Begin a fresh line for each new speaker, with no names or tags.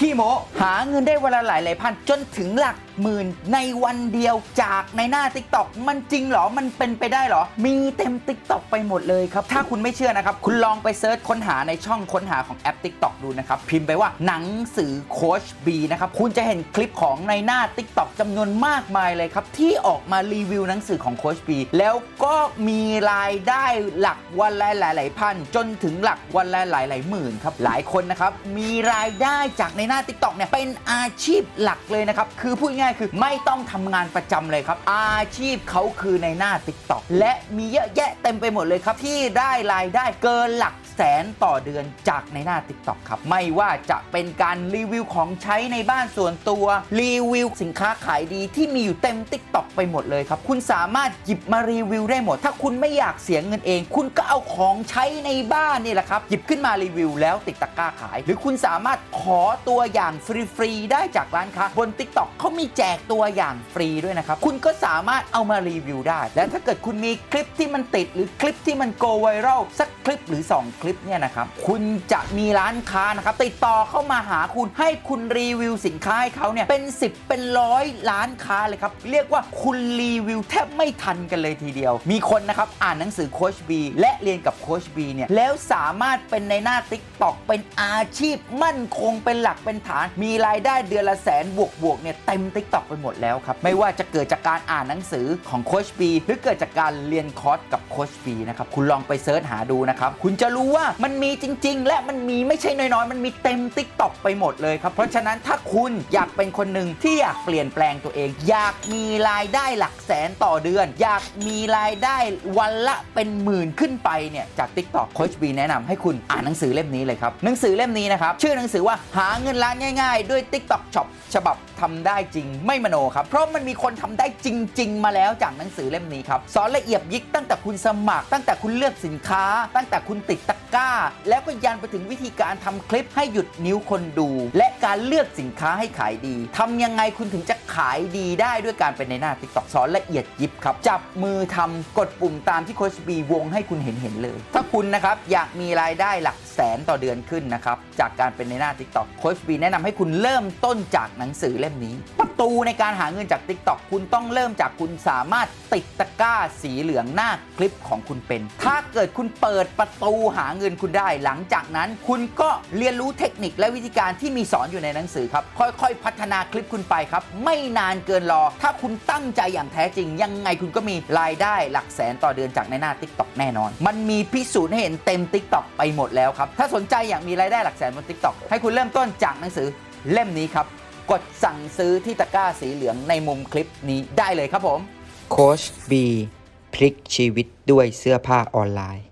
ขี้โมหาเงินได้วันละหลายหลายพันจนถึงหลัก หมื่นในวันเดียวจากในหน้า t ิ k t o k มันจริงเหรอ มันเป็นไปได้เหรอ มีเต็ม t ิ k t o k ไปหมดเลยครับ ถ้าคุณไม่เชื่อนะครับ คุณลองไปเซิร์ชค้นหาในช่องค้นหาของแอป t ิ k t o k ดูนะครับ พิมพ์ไปว่าหนังสือโคชบีนะครับ คุณจะเห็นคลิปของในหน้า t ิ k t o k จำนวนมากมายเลยครับ ที่ออกมารีวิวหนังสือของโคชบีแล้วก็มีรายได้หลักวันละหลาย ๆ พัน จนถึงหลักวันละหลายๆหมื่นครับหลายคนนะครับมีรายได้จากในหน้า t ิ k t o k เนี่ยเป็นอาชีพหลักเลยนะครับคือพูดง่ายๆ คือไม่ต้องทำงานประจำเลยครับ อาชีพเขาคือในหน้า t ิ k t o k และมีเยอะแยะเต็มไปหมดเลยครับ ที่ได้รายได้เกินหลัก แสนต่อเดือนจากในหน้า t ิ k t o k ครับ ไม่ว่าจะเป็นการรีวิวของใช้ในบ้านส่วนตัว รีวิวสินค้าขายดีที่มีอยู่เต็ม t ิ k t o k ไปหมดเลยครับ คุณสามารถหยิบมารีวิวได้หมด ถ้าคุณไม่อยากเสียเงินเอง คุณก็เอาของใช้ในบ้านนี่แหละครับ หยิบขึ้นมารีวิวแล้วติดตะกร้าขาย หรือคุณสามารถขอตัวอย่างฟรีๆได้จากร้านค้าบน t ิ k t o k เขามีแจกตัวอย่างฟรีด้วยนะครับคุณก็สามารถเอามารีวิวได้ และถ้าเกิดคุณมีคลิปที่มันติดหรือคลิปที่มันโกไวรัลสักคลิปหรือ 2 คลิปเนี่ยนะครับคุณจะมีร้านค้านะครับติดต่อเข้ามาหาคุณให้คุณรีวิวสินค้าให้เขาเนี่ยเป็น 10 เป็นร้อยร้านค้าเลยครับ เรียกว่าคุณรีวิวแทบไม่ทันกันเลยทีเดียว มีคนนะครับอ่านหนังสือโคชบีและเรียนกับโคชบีเนี่ยแล้วสามารถเป็นในหน้า t ิ k t o k เป็นอาชีพมั่นคงเป็นหลักเป็นฐาน มีรายได้เดือนละแสนบวกบวกๆเนี่ยเต็ม t ิ k t o k ไปหมดแล้วครับไม่ว่าจะเกิดจากการอ่านหนังสือของโคชบีหรือเกิดจากการเรียนคอร์สกับโคชบีนะครับคุณลองไปเซิร์ชหาดูนะครับคุณจะรู้ว่ามันมีจริง ๆ และมันมีไม่ใช่น้อยๆ มันมีเต็ม t ิ k t o k ไปหมดเลยครับ เพราะฉะนั้นถ้าคุณอยากเป็นคนหนึ่งที่อยากเปลี่ยนแปลงตัวเอง อยากมีรายได้หลักแสนต่อเดือน อยากมีรายได้วันละเป็นหมื่นขึ้นไปเนี่ยจาก t ิ k t o k โคชบีแนะนำให้คุณอ่านหนังสือเล่มนี้เลยครับหนังสือเล่มนี้นะครับชื่อหนังสือว่าหาเงินล้านง่าย ๆ ด้วย TikTok Shop ฉบับทำได้จริงไม่มโนครับ เพราะมันมีคนทำได้จริง ๆ มาแล้วจากหนังสือเล่มนี้ครับสอนละเอียดยิกตั้งแต่คุณสมัคร ตั้งแต่คุณเลือกสินค้า ตั้งแต่คุณติดตะ กร้า แล้วก็ยันไปถึงวิธีการทำคลิปให้หยุดนิ้วคนดู และการเลือกสินค้าให้ขายดีทำยังไงคุณถึงจะขายดีได้ด้วยการเป็นในหน้า TikTok สอนละเอียดยิบครับ จับมือทำกดปุ่มตามที่โคชบีวงให้คุณเห็นเห็นเลย ถ้าคุณนะครับอยากมีรายได้หลักแสนต่อเดือนขึ้นนะครับจากการเป็นในหน้า TikTok โคชบีแนะนำให้คุณเริ่มต้นจากหนังสือเล่มนี้ ประตูในการหาเงินจาก TikTok คุณต้องเริ่มจากคุณสามารถติดตะกร้าสีเหลืองหน้าคลิปของคุณเป็น ถ้าเกิดคุณเปิดประตูหาเงินคุณได้ หลังจากนั้นคุณก็เรียนรู้เทคนิคและวิธีการที่มีสอนอยู่ในหนังสือครับ ค่อยๆ พัฒนาคลิปคุณไปครับ ไม่นานเกินรอ ถ้าคุณตั้งใจอย่างแท้จริง ยังไงคุณก็มีรายได้หลักแสนต่อเดือนจากในหน้า TikTok แน่นอน มันมีพิสูจน์ให้เห็นเต็ม TikTok ไปหมดแล้วครับ ถ้าสนใจอยากมีรายได้หลักแสนบน TikTok ให้คุณเริ่มต้นจากหนังสือเล่มนี้ครับ กดสั่งซื้อที่ตะกร้าสีเหลืองในมุมคลิปนี้ได้เลยครับผม โคชบีพลิกชีวิตด้วยเสื้อผ้าออนไลน์